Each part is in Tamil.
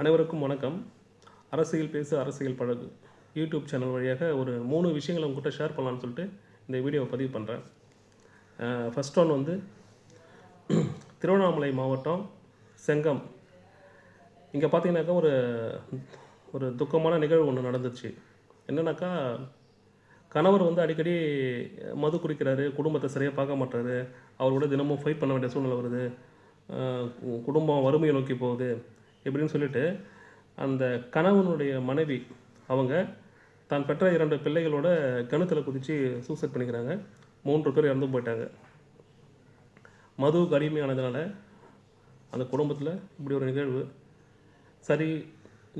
அனைவருக்கும் வணக்கம். அரசியல் பேசு அரசியல் பழகு. யூடியூப் சேனல் வழியாக ஒரு மூணு விஷயங்களை உங்ககிட்ட ஷேர் பண்ணலான்னு சொல்லிட்டு இந்த வீடியோவை பதிவு பண்ணுறேன் ஃபஸ்ட் ஒன் வந்து திருவண்ணாமலை மாவட்டம் செங்கம். இங்கே பார்த்தீங்கன்னாக்கா ஒரு ஒரு துக்கமான நிகழ்வு ஒன்று நடந்துச்சு. என்னென்னாக்கா கணவர் வந்து அடிக்கடி மது குடிக்கிறாரு குடும்பத்தை சரியாக பார்க்க மாட்டாரு அவர் கூட தினமும் ஃபைட் பண்ண வேண்டிய சூழ்நிலை வருது குடும்பம் வறுமையை நோக்கி போகுது. எப்படின்னு சொல்லிட்டு அந்த கணவனுடைய மனைவி அவங்க தான் பெற்ற இரண்டு பிள்ளைகளோட கிணத்துல குதித்து சூசைட் பண்ணிக்கிறாங்க. மூன்று பேர் இறந்து போயிட்டாங்க. மதுவுக்கு அடிமையானதுனால அந்த குடும்பத்தில் இப்படி ஒரு நிகழ்வு. சரி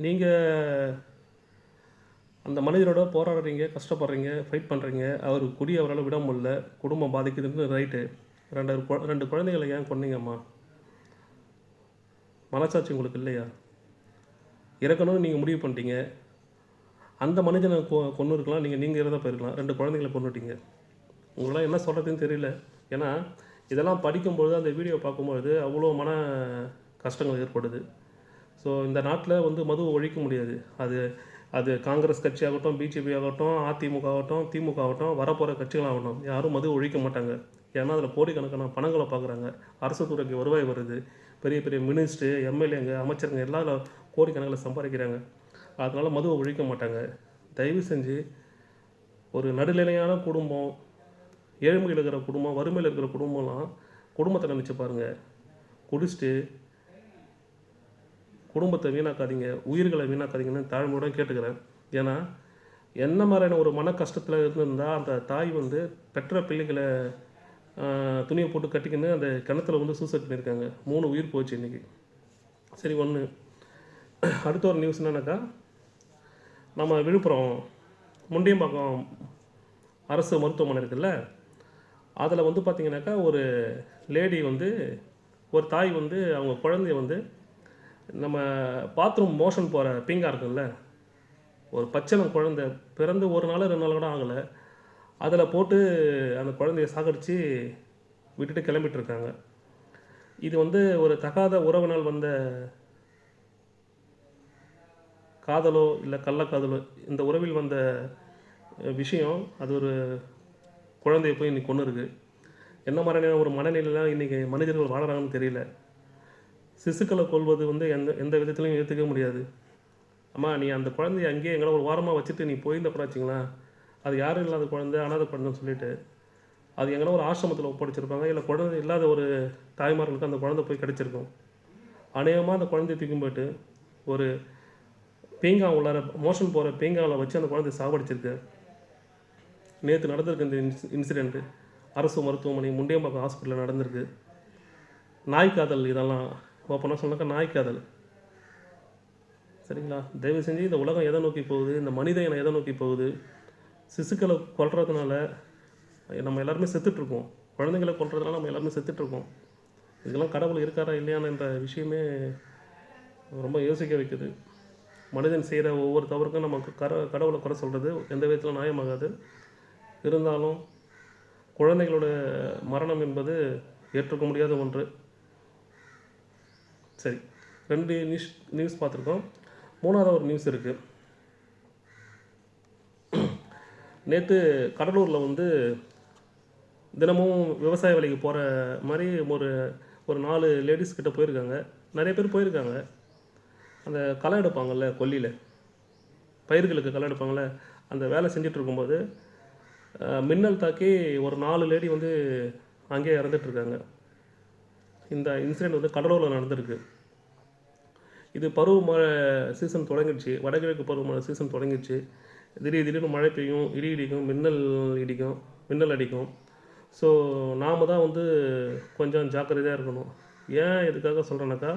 நீங்கள் அந்த மனிதரோட போராடுறீங்க கஷ்டப்படுறீங்க ஃபைட் பண்ணுறீங்க அவர் குடி அவரால் விட முடியல. குடும்பம் பாதிக்குதுன்னு ரைட்டு ரெண்டு ரெண்டு குழந்தைகளை ஏன் கொன்னீங்கம்மா? மனசாட்சி உங்களுக்கு இல்லையா? இறக்கணும்னு நீங்கள் முடிவு பண்ணிட்டீங்க. அந்த மனிதனை கொ கொண்டு இருக்கலாம் நீங்கள் நீங்கள் இறந்த போயிருக்கலாம். ரெண்டு குழந்தைங்களை கொண்டுட்டீங்க உங்களால் என்ன சொல்கிறதுன்னு தெரியல. ஏன்னா இதெல்லாம் படிக்கும்பொழுது அந்த வீடியோ பார்க்கும்பொழுது அவ்வளோ மன கஷ்டங்கள் ஏற்படுது. ஸோ இந்த நாட்டில் வந்து மதுவை ஒழிக்க முடியாது. அது அது காங்கிரஸ் கட்சி ஆகட்டும் பிஜேபி ஆகட்டும் அதிமுக ஆகட்டும் திமுக ஆகட்டும் வரப்போகிற கட்சிகளாகட்டும் யாரும் மது ஒழிக்க மாட்டாங்க. ஏன்னா அதில் கோடிக்கணக்கான பணங்களை பார்க்குறாங்க அரசு துறைக்கு வருவாய் வருது. பெரிய பெரிய மினிஸ்ட்ரு எம்எல்ஏங்க அமைச்சருங்க எல்லாம் கோடிக்கணக்கில் சம்பாதிக்கிறாங்க. அதனால் மதுவை ஒழிக்க மாட்டாங்க. தயவு செஞ்சு ஒரு நடுநிலையான குடும்பம் ஏழ்மையில் இருக்கிற குடும்பம் வறுமையில் இருக்கிற குடும்பம்லாம் குடும்பத்தை நினச்சி பாருங்கள் குடிச்சிட்டு குடும்பத்தை வீணாக்காதீங்க உயிர்களை வீணாக்காதீங்கன்னு தாழ்மையுடன் கேட்டுக்கிறேன். ஏன்னா என்ன மாதிரியான ஒரு மன கஷ்டத்தில் இருந்திருந்தால் அந்த தாய் வந்து பெற்ற பிள்ளைகளை துணியை போட்டு கட்டிக்கின்னு அந்த கிணத்துல வந்து சூசைட் பண்ணியிருக்காங்க. மூணு உயிர் போச்சு இன்றைக்கி சரி ஒன்று அடுத்த ஒரு நியூஸ் என்னன்னாக்கா நம்ம விழுப்புரம் முண்டியம்பாக்கம் அரசு மருத்துவமனை இருக்குல்ல அதில் வந்து பார்த்திங்கனாக்கா ஒரு லேடி வந்து ஒரு தாய் வந்து அவங்க குழந்தைய வந்து நம்ம பாத்ரூம் மோஷன் போகிற பிங்காக இருக்குல்ல ஒரு பச்சனம் குழந்தை பிறந்து ஒரு நாள் ரெண்டு நாள் கூட ஆகலை. அதில் போட்டு அந்த குழந்தைய சாகடித்து விட்டுட்டு கிளம்பிட்டு இருக்காங்க இது வந்து ஒரு தகாத உறவினால் வந்த காதலோ இல்லை கள்ளக்காதலோ இந்த உறவில் வந்த விஷயம் அது ஒரு குழந்தைய போய் இன்னைக்கு கொண்டு இருக்குது என்ன மாதிரியான ஒரு மனநிலையெல்லாம் இன்றைக்கி மனிதர்கள் வாழறாங்கன்னு தெரியல. சிசுக்களை கொல்வது வந்து எந்த எந்த விதத்துலையும் ஏற்றுக்க முடியாது. அம்மா நீ அந்த குழந்தைய அங்கேயே எங்களை ஒரு வாரமாக வச்சுட்டு நீ போயிருந்த வச்சுங்களேன் அது யாரும் இல்லாத குழந்தை அனாதை குழந்தைன்னு சொல்லிட்டு அது எங்கன்னா ஒரு ஆசிரமத்தில் ஒப்படைச்சிருப்பாங்க. இல்லை குழந்தை இல்லாத ஒரு தாய்மார்களுக்கு அந்த குழந்தை போய் கிடச்சிருக்கும். அநேகமாக அந்த குழந்தைய தூக்கி போயிட்டு ஒரு பீங்கா உள்ளார மோஷன் போகிற பீங்காவில் வச்சு அந்த குழந்தைய சாவடிச்சிருக்கு. நேற்று நடந்திருக்கு இந்த இன்ஸ் இன்சிடெண்ட்டு அரசு மருத்துவமனை முண்டியம்பாக்கம் ஹாஸ்பிட்டலில் நடந்திருக்கு. நாய்க்காதல் இதெல்லாம் ஓப்பனாக சொன்னாக்கா நாய்க்காதல் சரிங்களா? தயவு செஞ்சு இந்த உலகம் எதை நோக்கி போகுது? இந்த மனித இனம் எதை நோக்கி போகுது? சிசுக்களை கொல்றதுனால நம்ம எல்லாருமே செத்துட்ருக்கோம் குழந்தைங்களை கொல்றதுனால நம்ம எல்லாருமே செத்துட்ருக்கோம் இதுக்கெல்லாம் கடவுள் இருக்காரா இல்லையான்ற விஷயமே ரொம்ப யோசிக்க வைக்குது. மனிதன் செய்கிற ஒவ்வொரு தவறுக்கும் நமக்கு கர கடவுளை குறை சொல்கிறது எந்த விதத்தில் நியாயமாகாது. இருந்தாலும் குழந்தைகளோட மரணம் என்பது ஏற்றுக்க முடியாத ஒன்று. சரி ரெண்டு நியூஸ் நியூஸ் பார்த்துருக்கோம். மூணாவது ஒரு நியூஸ் இருக்குது நேற்று கடலூரில் வந்து தினமும் விவசாய வேலைக்கு போகிற மாதிரி ஒரு ஒரு நாலு லேடிஸ் கிட்ட போயிருக்காங்க. நிறைய பேர் போயிருக்காங்க. அந்த களை எடுப்பாங்கல்ல கொல்லியில் பயிர்களுக்கு களை எடுப்பாங்கல்ல அந்த வேலை செஞ்சுட்டு இருக்கும்போது மின்னல் தாக்கி ஒரு நாலு லேடி வந்து அங்கேயே இறந்துட்டு இருக்காங்க. இந்த இன்சிடெண்ட் வந்து கடலூரில் நடந்திருக்கு. இது பருவமழை சீசன் தொடங்கிடுச்சு. வடகிழக்கு பருவமழை சீசன் தொடங்கிடுச்சு. திடீர் திடீர்னு மழை பெய்யும் இடி இடிக்கும் மின்னல் இடிக்கும் மின்னல் அடிக்கும். ஸோ நாம் தான் வந்து கொஞ்சம் ஜாக்கிரதையாக இருக்கணும். ஏன் எதுக்காக சொல்கிறேன்னாக்கா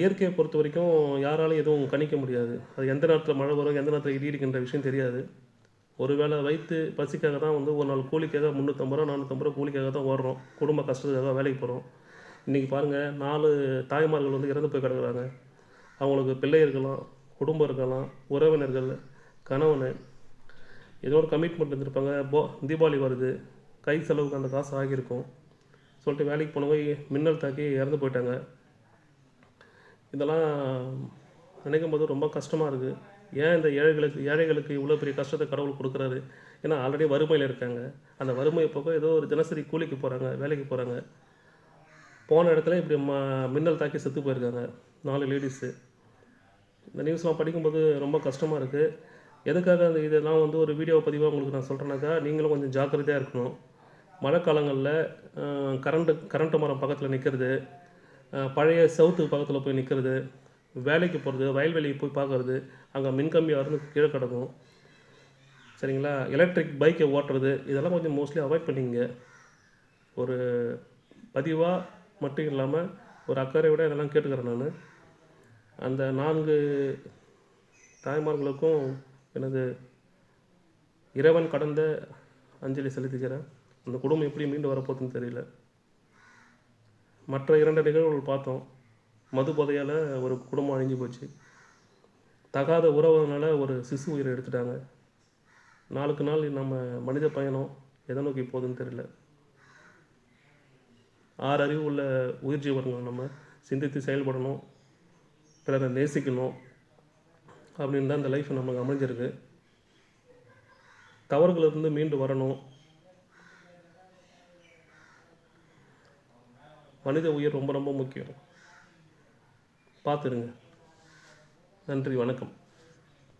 இயற்கையை பொறுத்த வரைக்கும் யாராலும் எதுவும் கணிக்க முடியாது. அது எந்த நேரத்தில் மழை வரும் எந்த நேரத்தில் இடி இடிக்கின்ற விஷயம் தெரியாது. ஒருவேளை வயிற்று பசிக்காக தான் வந்து ஒரு நாள் கூலிக்காக முந்நூற்றம்பது ரூபா நானூற்றம்பது ரூபா கூலிக்காக தான் ஓடுறோம். குடும்ப கஷ்டத்துக்காக வேலைக்கு போகிறோம் இன்றைக்கி பாருங்கள் நாலு தாய்மார்கள் வந்து இறந்து போய் கிடக்குறாங்க. அவங்களுக்கு பிள்ளை இருக்கலாம் குடும்பம் இருக்கலாம் உறவினர்கள் கணவன் ஏதோ ஒரு கமிட்மெண்ட் இருந்திருப்பாங்க போ தீபாவளி வருது. கை செலவுக்கு அந்த காசு ஆகியிருக்கும். சொல்லிட்டு வேலைக்கு போனவங்க மின்னல் தாக்கி இறந்து போயிட்டாங்க. இதெல்லாம் நினைக்கும் போது ரொம்ப கஷ்டமாக இருக்குது ஏன் இந்த ஏழைகளுக்கு ஏழைகளுக்கு இவ்வளோ பெரிய கஷ்டத்தை கடவுள் கொடுக்குறாரு? ஏன்னா ஆல்ரெடி வறுமையில் இருக்காங்க. அந்த வறுமையை போக ஏதோ ஒரு தினசரி கூலிக்கு போகிறாங்க வேலைக்கு போகிறாங்க போன இடத்துல இப்படி ம மின்னல் தாக்கி செத்து போயிருக்காங்க. நாலு லேடிஸு இந்த நியூஸ்லாம் படிக்கும்போது ரொம்ப கஷ்டமாக இருக்குது எதுக்காக அந்த இதெல்லாம் வந்து ஒரு வீடியோ பதிவாக உங்களுக்கு நான் சொல்கிறேன்னாக்கா நீங்களும் கொஞ்சம் ஜாக்கிரதையாக இருக்கணும். மழை காலங்களில் கரண்ட்டு கரண்ட்டு மரம் பக்கத்தில் நிற்கிறது பழைய சவுத்து பக்கத்தில் போய் நிற்கிறது வேலைக்கு போகிறது வயல்வெளிக்கு போய் பார்க்கறது அங்கே மின்கம்பி அறுந்து கீழே கிடக்கும். சரிங்களா? எலக்ட்ரிக் பைக்கை ஓட்டுறது இதெல்லாம் கொஞ்சம் மோஸ்ட்லி அவாய்ட் பண்ணிங்க ஒரு பதிவாக மட்டும் இல்லாமல் ஒரு அக்கறையோட இதெல்லாம் கேட்டுக்கிறேன் நான். அந்த நான்கு தாய்மார்களுக்கும் எனது இறைவன் கடந்த அஞ்சலி செலுத்திக்கிறேன் அந்த குடும்பம் எப்படி மீண்டு வரப்போகுதுன்னு தெரியல. மற்ற இரண்டு நிகழ்வுகள் பார்த்தோம். மது போதையால் ஒரு குடும்பம் அழிஞ்சு போச்சு. தகாத உறவுனால ஒரு சிசு உயிரை எடுத்துட்டாங்க. நாளுக்கு நாள் நம்ம மனித பயணம் எதை நோக்கி போகுதுன்னு தெரியல. ஆறு அறிவு உள்ள உயிர் ஜீவனங்கள் நம்ம சிந்தித்து செயல்படணும். பிறரை நேசிக்கணும். அப்படின்னு தான் இந்த லைஃப் நம்மளுக்கு அமைஞ்சிருக்கு. தவறுகளிலிருந்து மீண்டு வரணும். மனித உயிர் ரொம்ப ரொம்ப முக்கியம். பார்த்துருங்க. நன்றி வணக்கம்.